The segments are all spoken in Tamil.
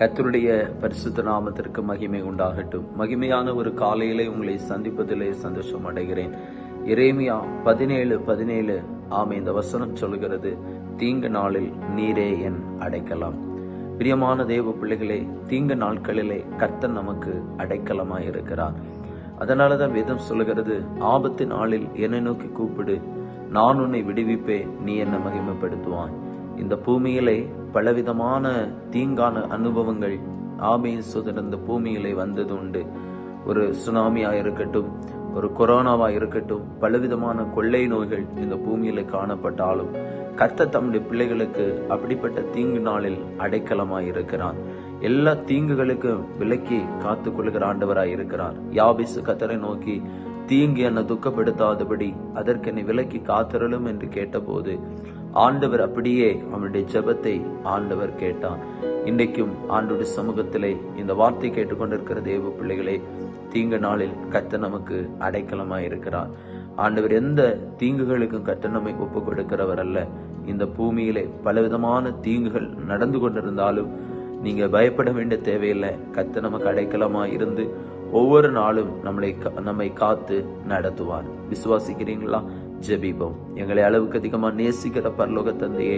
கத்தருடைய பரிசுத்த நாமத்திற்கு மகிமை உண்டாகட்டும். மகிமையான ஒரு காலையிலே உங்களை சந்திப்பதிலே சந்தோஷம் அடைகிறேன். இறைமையா பதினேழு பதினேழு ஆமை இந்த வசனம் சொல்கிறது தீங்கு நாளில் நீரே என் அடைக்கலாம். பிரியமான தேவ பிள்ளைகளே தீங்கு நாட்களிலே கர்த்தன் நமக்கு அடைக்கலமாக இருக்கிறார். அதனால தான் வேதம் சொல்லுகிறது ஆபத்து நாளில் என்னை நோக்கி கூப்பிடு நான் உன்னை விடுவிப்பேன் நீ என்னை மகிமைப்படுத்துவான் இந்த பூமியிலே பலவிதமான தீங்கான அனுபவங்கள் ஆமையின் இந்த பூமியிலே வந்தது உண்டு ஒரு சுனாமியாக இருக்கட்டும் ஒரு கொரோனாவாக இருக்கட்டும் பலவிதமான கொள்ளை நோய்கள் இந்த பூமியில் காணப்பட்டாலும் கத்த தம்முடைய பிள்ளைகளுக்கு அப்படிப்பட்ட தீங்கு நாளில் அடைக்கலமாக இருக்கிறான் எல்லா தீங்குகளுக்கும் விலக்கி காத்து கொள்கிற ஆண்டவராய் இருக்கிறார் யாபிசு கத்தரை நோக்கி தீங்கு என்னை துக்கப்படுத்தாதபடி அதற்கு என்னை விலக்கி காத்திரலும் என்று கேட்டபோது ஆண்டவர் அப்படியே அவனுடைய ஜெபத்தை ஆண்டவர் கேட்டான். இன்றைக்கும் ஆண்டுடைய சமூகத்திலே இந்த வார்த்தை கேட்டுக்கொண்டிருக்கிற தேவ பிள்ளைகளே தீங்கு நாளில் கத்த நமக்கு அடைக்கலமாக இருக்கிறார். ஆண்டவர் எந்த தீங்குகளுக்கும் கட்டணமை நம்மை ஒப்பு கொடுக்கிறவர் அல்ல. இந்த பூமியிலே பலவிதமான தீங்குகள் நடந்து கொண்டிருந்தாலும் நீங்க பயப்பட வேண்டிய தேவையில்லை. கத்த நமக்கு அடைக்கலமா இருந்து ஒவ்வொரு நாளும் நம்மளை நம்மை காத்து நடத்துவார். விசுவாசிக்கிறீங்களா? ஜெபிப்போம். எங்களை அளவுக்கு அதிகமாக நேசிக்கிற பரலோக தந்தையே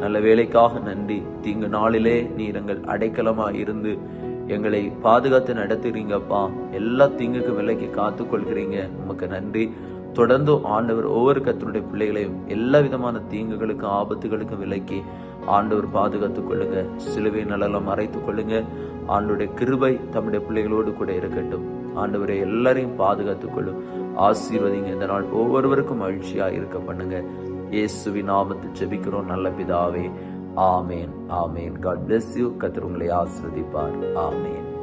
நல்ல வேலைக்காக நன்றி. தீங்கு நாளிலே நீர் எங்கள் அடைக்கலமாக இருந்து எங்களை பாதுகாத்து நடத்துறீங்கப்பா எல்லா தீங்குக்கு விலைக்கு காத்து கொள்கிறீங்க உமக்கு நன்றி. தொடர்ந்து ஆண்டவர் ஒவ்வொரு கத்தனுடைய பிள்ளைகளையும் எல்லா விதமான தீங்குகளுக்கும் ஆபத்துகளுக்கும் விலக்கி ஆண்டவர் பாதுகாத்து கொள்ளுங்க. சிலுவை நலலம் மறைத்து கொள்ளுங்க. ஆண்டுடைய கிருபை தம்முடைய பிள்ளைகளோடு கூட இருக்கட்டும். ஆண்டவரை எல்லாரையும் பாதுகாத்துக் கொள்ளும். ஆசீர்வதிங்க. இந்த நாள் ஒவ்வொருவருக்கும் மகிழ்ச்சியாக இருக்க பண்ணுங்க. இயேசுவி நாமத்தில் ஜெபிக்கிறோம். நல்ல பிதாவே amen amen. God bless you கத்திர உங்களை ஆசிர்வதிப்பார். ஆமேன்.